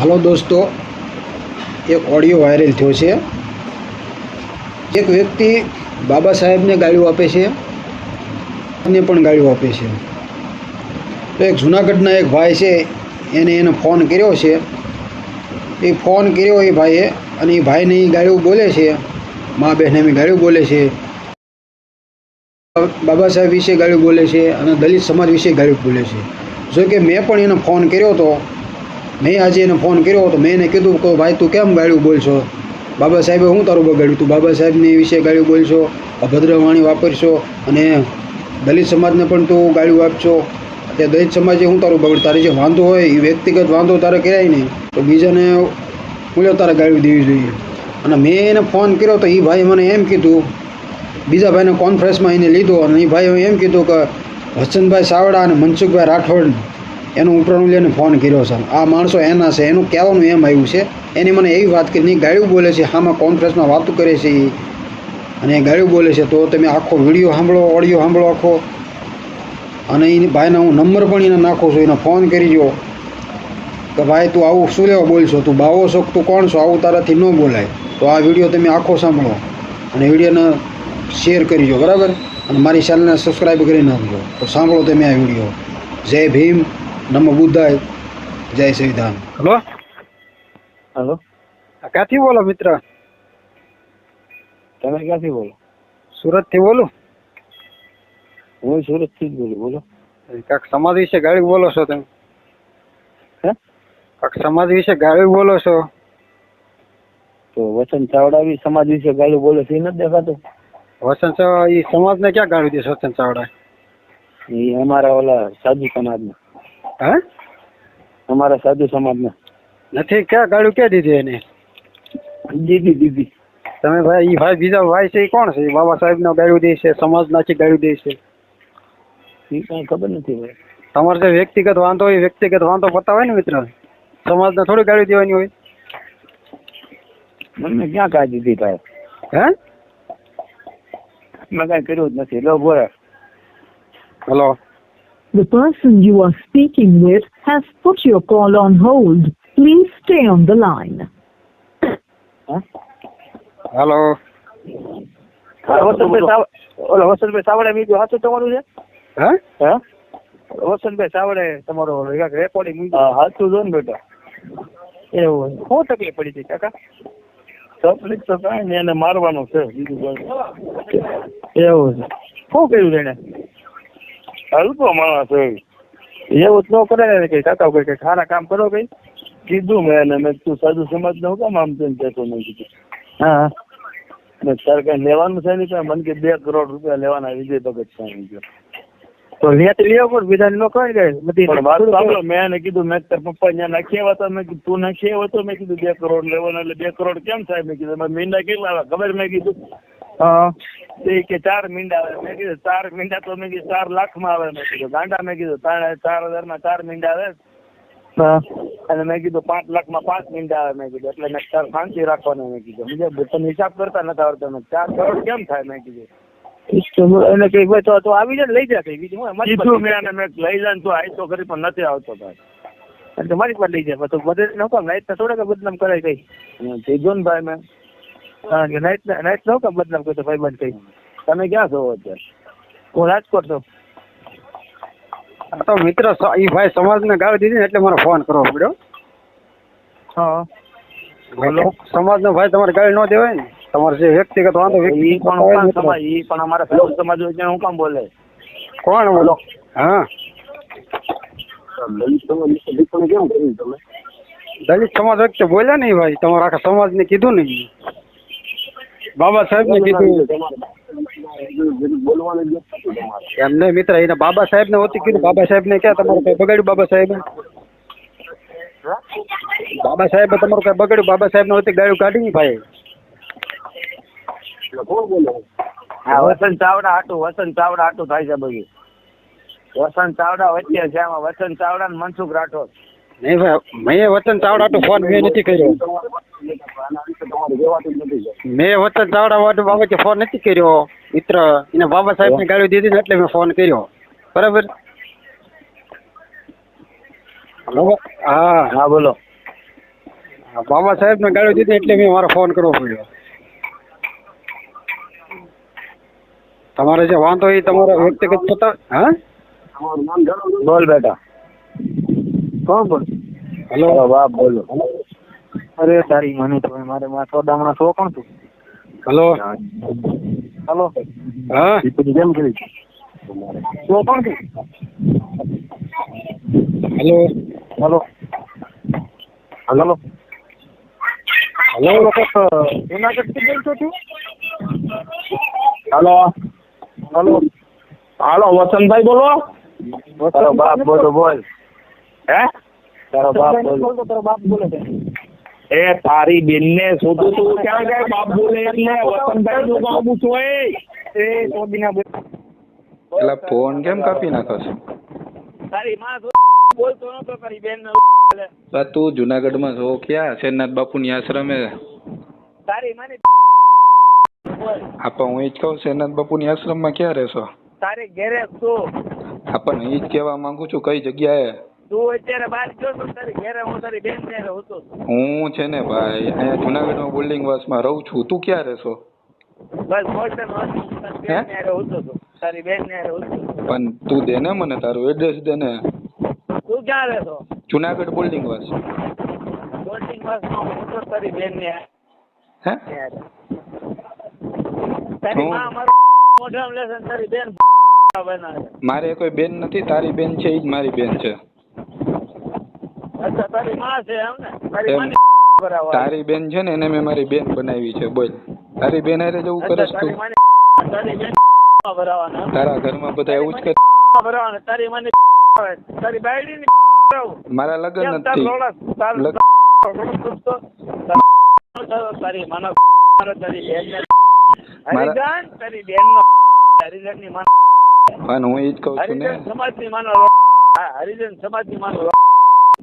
હાલો દોસ્તો, એક audio viral થયો છે. એક વ્યક્તિ બાબા સાહેબને ગાળીઓ આપે છે, અને પણ ગાળીઓ આપે છે. તો એક જૂનાગઢના એક ભાઈ છે, એને એને ફોન કર્યો છે. એ ફોન કર્યો એ ભાઈએ, અને એ ભાઈને એ ગાળીઓ બોલે છે. મા બહેને એમ ગાળીઓ બોલે છે. બાબા સાહેબ વિશે ગાળીઓ બોલે છે, અને દલિત સમાજ વિશે ગાળીઓ બોલે છે. જો કે મેં પણ એને ફોન કર્યો હતો મેં આજે એને ફોન કર્યો હતો. મેં એને કીધું કે ભાઈ, તું કેમ ગાળ્યું બોલશો? બાબા સાહેબે હું તારું બગાડ્યું? તું બાબા સાહેબની વિશે ગાળ્યું બોલશો? અભદ્ર વાણી વાપરશો? અને દલિત સમાજને પણ તું ગાળ્યું આપશો? તે દલિત સમાજે હું તારું બગડ તારે જે વાંધો હોય એ વ્યક્તિગત વાંધો તારે કરાય નહીં. તો બીજાને મૂલ્યો તારે ગાળ્યું દેવી જોઈએ. અને મેં એને ફોન કર્યો તો એ ભાઈ મને એમ કીધું, બીજા ભાઈને કોન્ફરન્સમાં એને લીધો અને એ ભાઈએ એમ કીધું કે વસંતભાઈ સાવડા અને મનસુખભાઈ રાઠોડ એનો ઉપરનું લઈને ફોન કર્યો છે. આ માણસો એના છે, એનું કહેવાનું એમ આવ્યું છે. એની મને એવી વાત કરી, નહીં, ગાળ્યું બોલે છે આમાં કોન્ફરન્સમાં વાત કરે છે અને એ ગાળ્યું બોલે છે, તો તમે આખો વીડિયો સાંભળો, ઓડિયો સાંભળો આખો. અને એ ભાઈના હું નંબર પણ એને નાખું છું, એને ફોન કરી જો કે ભાઈ, તું આવું શું લેવા બોલશો? તું બાવો છો તું કોણ છો? આવું તારાથી ન બોલાય. તો આ વીડિયો તમે આખો સાંભળો. અને વિડીયોને શેર કરીજો બરાબર? અને મારી ચેનલને સબસ્ક્રાઈબ કરી નાખજો. તો સાંભળો તમે આ વીડિયો. જય ભીમ. નમો બુદ્ધાય જય સંવિધાન હલો? હલો? ક્યાંથી બોલો મિત્ર? તમે ક્યાંથી બોલો? સુરતથી બોલો? હું સુરતથી જ બોલું બોલો. કાક સમાજ વિશે ગાળી બોલો છો તમે? હે? કાક સમાજ વિશે ગાળી બોલો છો? તો વસંત ચાવડા બી સમાજ વિશે ગાળી બોલે છે નથી દેખાતું? વસંત એ સમાજને ક્યાં ગાળી દે વસંત ચાવડા? એ અમારા ઓલા સાધુ સમાજના. હે? અમારા સાધુ સમાજના. નથી ક્યાં ગાડું ક્યાં દીધી એને? દીદી દીદી તમે ભાઈ એ ભાઈ બીજા ભાઈ છે એ કોણ છે? બાબા બાબા સાહેબનો ગાડું દે છે સમાજ નાખી ગાળું દે છે. એ કઈ ખબર નથી ભાઈ તમારે જે વ્યક્તિગત વાંધો હોય વ્યક્તિગત વાંધો પતાવે ને મિત્ર સમાજને થોડી ગાડી દેવાની હોય. મને ક્યાં કાઢી દીધી ભાઈ? હે? મેં કઈ કર્યું જ નથી. લો બોલે. Hello. The person you are speaking with has put your call on hold. Please stay on the line. હા હલો વસંતભાઈ સાવ ઓલા વસંતભાઈ સાવડે બીજું સાચું તમારું છે હે હે વસંતભાઈ સાવડે તમારો રેકોર્ડિંગ મૂક્યું સાચું જો ને બેટા એવું શું તકલીફ પડી હતી કાકા તકલીફ તો કાંઈ નહીં એને મારવાનું છે બીજું કાંઈ એવું છે શું કર્યું એને હલકો માણસ હોય. એવું જ ન કરે ને કઈ કાકા કોઈ કઈ સારા કામ કરો કઈ કીધું મેં એને મેં તું સાધુ સમાજનું કામ આમ તેમ કહેતો નહીં કીધું. હા. ને તારે કઈ લેવાનું છે નહીં? મને કે બે કરોડ રૂપિયા લેવાના વિજય ભગત સ્વામી ગયો તો લેતી લેવો પણ બીજા નો કઈ ગઈ બધી સાંભળો મેં એને કીધું મેં તાર પપ્પા ત્યાં નાખી આવ્યા હતા મેં કીધું તું નાખી આવ્યો હતો મેં કીધું બે કરોડ લેવાના એટલે બે કરોડ કેમ થાય? મેં કીધું એમાં મીંડા કેટલા ખબર મેં કીધું. કે ચાર મીંડા આવે. મેં કીધું ચાર મીંડા તો મેં કીધું ચાર લાખમાં આવે. મેં કીધું ગાંડા મેં કીધું ત્રણ ચાર હજારમાં ચાર મીંડા આવે. અને મેં કીધું પાંચ લાખમાં પાંચ મીંડા આવે મેં કીધું. એટલે મેં ચાર શાંતિ રાખવાનું મેં કીધું. સમજ્યા? તમે હિસાબ કરતા નતા આવડતો મેં ચાર કરોડ કેમ થાય મેં કીધું. એને કઈ ભાઈ તો તો આવી જાય ને લઈ જા કઈ બીજું કીધું મેં અને મેં લઈ જાય તો આવી તો ખરી પણ નથી આવતો ભાઈ. એટલે મારી પાસે લઈ જાય તો બધે નહોતો કામ નાઈટ થોડા કે બદનામ કરાય કઈ. કીધું ને ભાઈ મેં નાઈટ નાઈટ નો કામ બદનામ કરતો ભાઈ બંધ કઈ તમે ક્યાં છો અત્યારે? હું રાજકોટ છું. તો મિત્ર એ ભાઈ સમાજને ગાળી દીધી ને એટલે મારે ફોન કરવો પડ્યો. હા. બોલો સમાજનો ભાઈ તમારે ગાળી ન દેવાય ને. તમારે જે વ્યક્તિગત વાંધો એ પણ ને સમાજ ઈ પણ અમારા સમાજ હોય હું કામ બોલે? કોણ બોલો? હા. દલિત સમાજ વખતે બોલ્યા નહીં ભાઈ. તમારા આખા સમાજને કીધું ને બાબા સાહેબને કીધું. એમને મિત્ર એને બાબા સાહેબને ઓછી કીધું. બાબા સાહેબને ક્યાં તમારું કઈ બગાડ્યું બાબા સાહેબ? બાબા સાહેબ તમારું કઈ બગડ્યું? બાબા સાહેબને ઓછી ગાળું કાઢી નહીં ભાઈ. હા વસંત ચાવડા હાટું વસંત ચાવડા હાટું થાય છે બધું. વસંત ચાવડા વચ્ચે છે આમાં. વસંત ચાવડા ને મનસુખ રાઠોડ. નહીં ભાઈ મેં વચન ચાવડા તો ફોન મેં નથી કર્યો. મેં વચન ચાવડા વાળું બાબતે ફોન નથી કર્યો મિત્ર. એને બાબા સાહેબને ગાળી દીધી ને એટલે મેં ફોન કર્યો. બરાબર? હા. હા બોલો. બાબા સાહેબને ગાળો દીધી એટલે મેં મારો ફોન કરવો પડ્યો. તમારે જે વાંધો એ તમારો વ્યક્તિગત થતા હા? બોલ બેટા. કોણ બોલ? હેલો બાપ બોલો. અરે તારી મને તો મારે માં સોદામણા સો કોણ તું હલો. હલો. હા? દીપુજી કેમ કરી? સો કોણ તું હલો. હલો. Hello hello. જુનાગઢથી બોલતો તું હલો. હલો. હાલો વસંતભાઈ બોલો. તારો બાપ બોલો બોલ. હે? તારો બાપ બોલો. તારો બાપ બોલે એ તારી બેન ને શોધું તું. ક્યાં ગયા બાપ બોલે એટલે? વસંતભાઈ નું કામ પૂછો એ. એ શોધીને એટલે ફોન કેમ કાપી નાખો છો? તારી માં બોલતો નતો તારી બેન ને તું જુનાગઢમાં છો ક્યાં? શેરનાથ બાપુની આશ્રમે? તારી મને આપણ હું એ જ કહું શેરનાથ આશ્રમમાં ક્યાં રહેશો? તારી ઘેરે તું આપણને એ જ કહેવા માંગુ છું કઈ જગ્યાએ? તું અત્યારે બહાર ગયો તો તારી ઘેરે હું તારી બેન ને હતો. હું છે ને ભાઈ અહીંયા જુનાગઢમાં બોર્ડિંગ વાસમાં રહું છું. તું ક્યાં રહેશો? બસ મોટે તારી બેન ને હતો તો. તારી બેન ને હતો. પણ તું દે ને મને તારું એડ્રેસ દે ને. તું ક્યાં રહેશો જુનાગઢ બોર્ડિંગ વાસ. બોટિંગ વાસમાં હું તો તારી બેન ને હે? તારી માં મારો મોઢામાં લેશે તારી બેન બનાવે. મારે કોઈ બેન નથી તારી બેન છે એ જ મારી બેન છે. તારી છે બેન છે ને એને મેં મારી બેન બનાવી છે બોલ. તારી બેન હારે જવું અચ્છા કરસ તું. તારી ઘરમાં બધા એવું જ કે ભરાવાના તારી મને આવે તારી બાયડી ની ભરાવું. મારા લગ્ન નથી. હું જ છું ને. સમાજની માનો હરિજન સમાજની માનો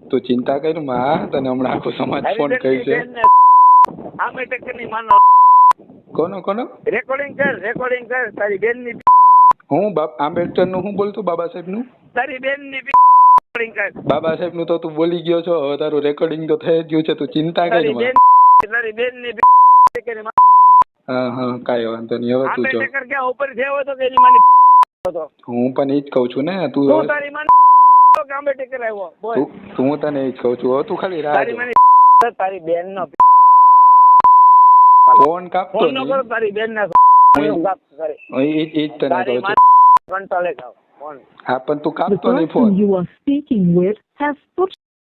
તું ચિંતા કરમાં તને હમણાં આખો સમાજ ફોન કરી છે. આમે ટક્કર માનો કોનો કોનો? રેકોર્ડિંગ કર રેકોર્ડિંગ કર તારી બેનની હું બાપ આંબેડકરનું હું બોલતો બાબા સાહેબનું તારી બેનની બાબા સાહેબનું તો તું બોલી ગયો છો હવે તારું રેકોર્ડિંગ તો થઈ ગયું છે તું ચિંતા કર તારી બેનની હા હા કાંઈ વાંધો નહીં હવે તું જો. ટક્કર ક્યાં ઉપર થયો હતો કે એની માની હું પણ એ જ કહું છું ને તું તું તારી માની કે આંબે આવ્યો. બોલ. તું હું તને એ જ કહું છું તું ખાલી રાહ તારી જો. માની તારી બેન નો ફોન કાપતો ફોન નો કરો તારી બેન ના હું- વાત કરે. એ એ જ તને તારી કહું છું કંટાળે ખાવ ફોન. હા પણ તું The કાપતો નહીં person phone. you are speaking with has put